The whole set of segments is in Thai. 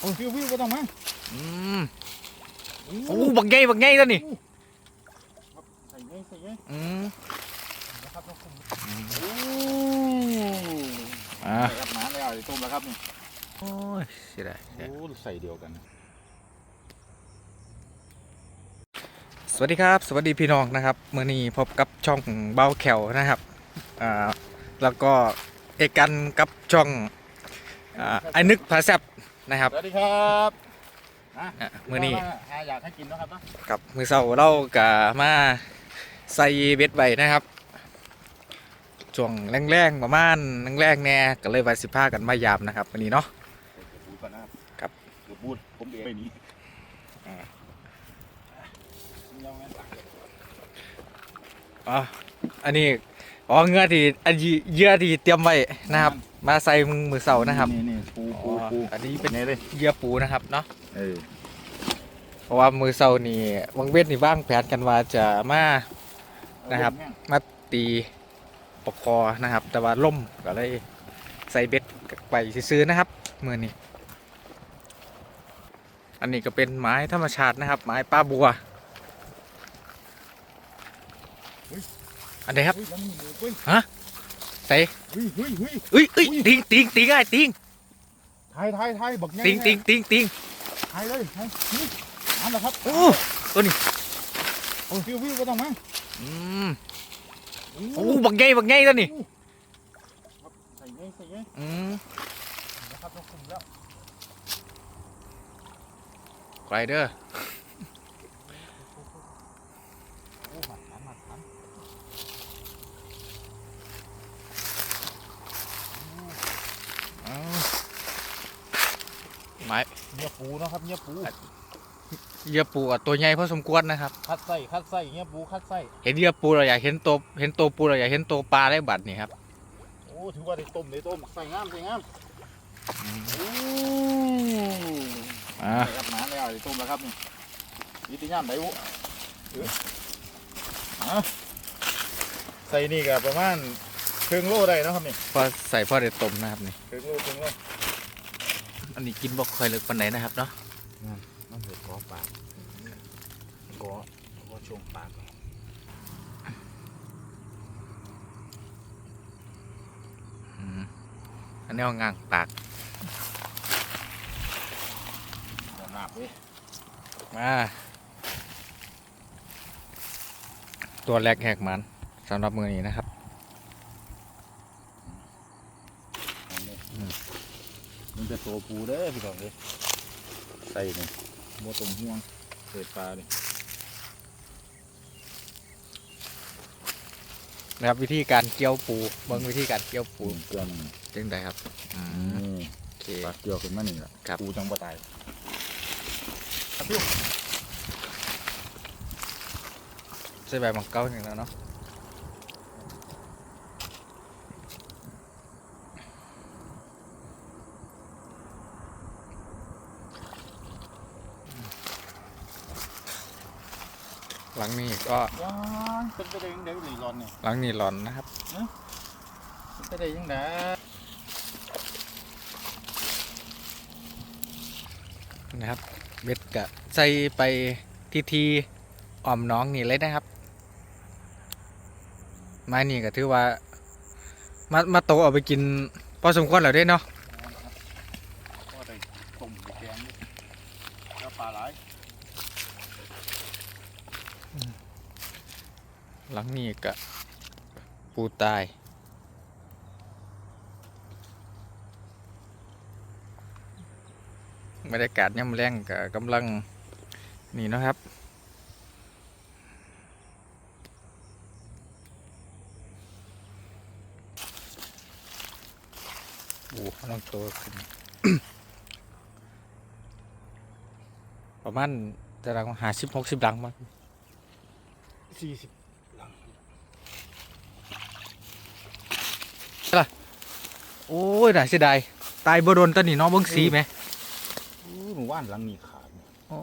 โอ้ฟิวฟิวก็ต้องมาอืมโอ้บักใหญ่บักใหญ่ตัวนี่ใส่ไงใส่ไงอืมนะครับต้องคุมอืโอ้มอ่าใส่ครับหมาแล้วเดี๋ยวต้มแล้วครับนี่โอ้ยเสียดายเสียดายโอ้ใส่เดียวกันสวัสดีครับ สวัสดีพี่น้องนะครับเมื่อนี้พบกับช่องเบาแขวนะครับอ่าแล้วก็เอกกันกับช่องอ่าไอ้นึกผาแซบ นะครับสวัสดีครับนะอะมื่อนี้หาอยากให้กินนะครับเนาะกับมือเสาเรากะมาใส่เบ็ดไว้นะครับช่วงแรงๆประมาณแรงๆแน่ก็เลยวันสิบห้ากันมายามนะครับวันนี้เนาะเดี๋ยวบูดก่อนนะครับครับ เดี๋ยวบูดผมเองไม่หนีอ่ายังไม่ตักอ๋ออันนี้อ๋อเงือที่อันนี้เหยื่อที่เตรียมไว้นะครับ มาใส่มือมือเสานะครับ นี่นี่ปูอ๋ปูอ ปูอันนี้เป็นไงเลยเหยื่อปูนะครับเนาะเออเพราะว่ามือเสานี่วังเวทนี่ว่างแผนกันว่าจะมานะครับ มาตีปกคอนะครับ แต่ว่าล่มก็เลยใส่เบ็ดไปซื้อๆนะครับมือนี้อันนี้ก็เป็นไม้ธรรมชาตินะครับ ไม้ป้าบัว อันไหนครับเฮ้ยแล้วมีหมูเว้ยใส่เฮ้ยเฮ้ยเฮ้ยเอ้ยเอ้ยติงติงติงไอ้ติง ทายทายทายบักไงติงติงติงติงทายเลยทายนี่อันละครับโอ้ตัวนี้โอ้ฟิวฟิวก็ต้องมาอืมโอ้บักใหญ่บักใหญ่ตัวนี้ครับใส่ไงใส่ไงอืมนะครับต้องคุมแล้วไกลเด้อโอ้หมัดฐานหมัดฐาน อ้าว ไม้เนื้อปูเนาะครับเนื้อปูเหยื่อปูอะตัวใหญ่พอสมควรนะครับ คัดไส้คัดไส้เนื้อปูคัดไส้เห็นเหยื่อปูเราอยากเห็นตัวเห็นตัวปูเราอยากเห็นตัวปลาได้บัดนี่ครับโอ้ถือว่าได้ต้มได้ต้มใส่งามใส่งามโอ้อ่าใส่ครับหมาแล้วได้ต้มแล้วครับนี่วิธีงามได้บุเอออะใส่นี่ก็ประมาณครึ่งโลได้เนาะครับนี่พอใส่พอได้ต้มนะครับนี่ครึ่งโลครึ่งโล อันนี้กินบ่ค่อยเลิกปานไหนนะครับเนาะน้ำเดือดกอปากกอก็ช่วงปากอืมอันนี้เอางางปากหนาบเว้ยมาตัวแรกแหกมันสำหรับมือนี้นะครับ มัน จะโตปูเด้อพี่น้องเด้อใส่นี่โมตมห่วงเปิดปลาเลยนะครับวิธีการเกี่ยวปูเบิ่งวิธีการเกี่ยวปูปูเกลือมันจึงได้ครับอืมนี่โอเค ปลาเกลือขึ้นมานี่แหละครับ ปูจังบ่ตายครับพี่ใส่ใบมังเก้าอย่างแล้วเนาะ หลังนี้ก็ว้ายเป็นไปได้ยังไงหลีร้อนเนี่ยหลังนี้หลอนนะครับเป็นไปได้ยังไงนะครับเบ็ดกะใส่ไปทีทีอ่อมน้องนี่เลยนะครับไม้นี่ก็ถือว่ามามาโตเอาไปกินพอสมควรแล้วเด้เนาะ ก็ได้ต้มได้แกงด้วยแล้วปลาหลาย หลังนี้ก็ปูตาย บรรยากาศย่ำแรงก็กำลังนี่นะครับโอ้กำลังโตขึ้น ประมาณจะรังหาสิบหกสิบหลังมั้ง สี่สิบโอ้ยน่าเสียดายตายบ่โดนตอนนี้เน้องเบิ้งสีไหมอู้หนูว่านหลังนี่ขาดเนี่ยโอ้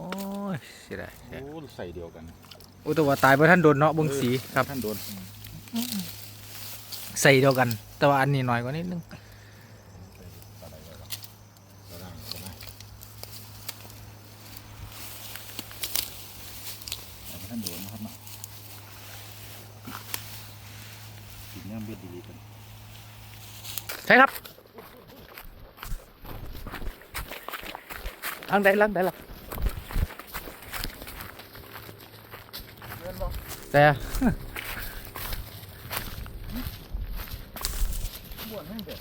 ยเสียดายโอ้ใส่เดียวกันโอ้แต่ว่าตายบ่ท่านโดนเนาะเบิ้งสีครับท่านโดน ใส่เดียวกัน แต่ว่าอันนี้น้อยกว่านิดนึง อะไรเลยหรอก็ได้ก็ได้ ท่านโดนนะครับเนาะกินย่ำเบ็ดดีๆกัน ใช่ครับทางใดลังใดล่ะแต่บวนแม่เด็ด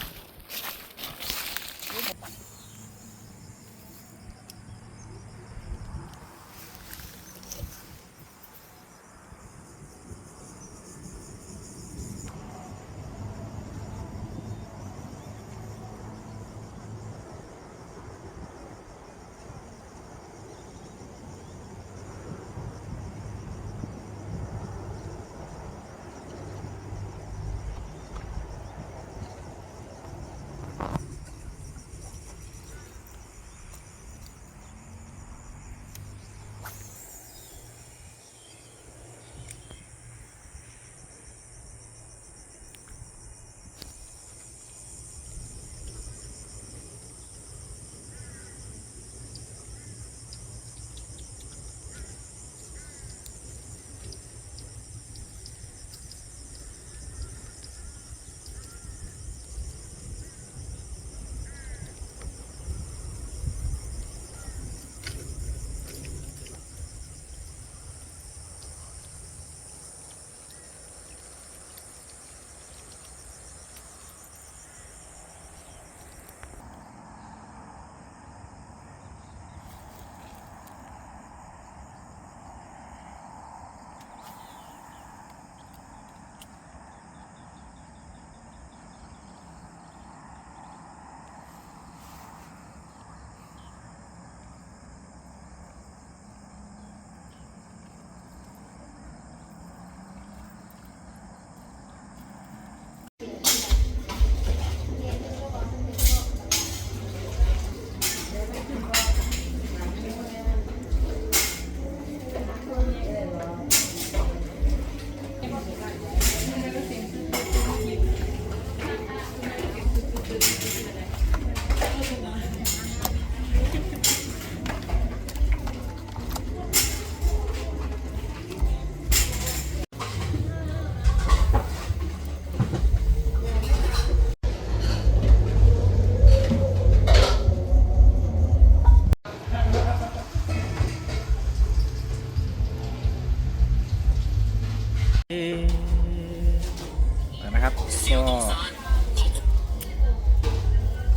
ก็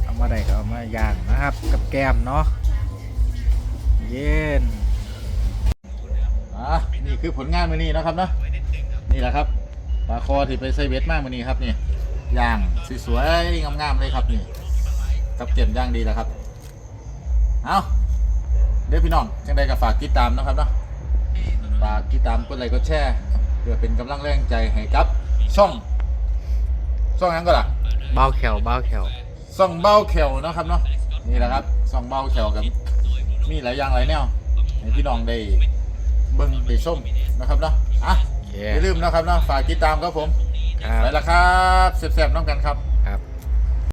เอามาได้ก็เอามาย่างนะครับ กับแกมเนาะเย็นอะนี่คือผลงานมือนี้นะครับเนาะนี่แหละครับปลาคอที่ไปใส่เบ็ดมากมือนี้ครับนี่ย่างสวยๆงามๆเลยครับนี่กับเก็บย่างดีแล้วครับเอาเดี๋ยวพี่น้องจังใดก็ฝากติดตามนะครับเนาะฝากติดตามกดไลค์กดแชร์เพื่อเป็นกำลังแรงใจให้กับช่อง ช่องหยังก็ล่ะเบ้าแขวเบ้าแขวส่องเบ้าแขวเนาะครับเนาะนี่แหละครับส่องเบ้าแขวกับมีหลายอย่างหลายแนวให้พี่น้องได้เบิ่งได้ชมนะครับเนาะอะเย้อย่าลืมนะครับเนาะฝากติดตามครับผมครับไปละครับแซ่บๆน้องกันครับ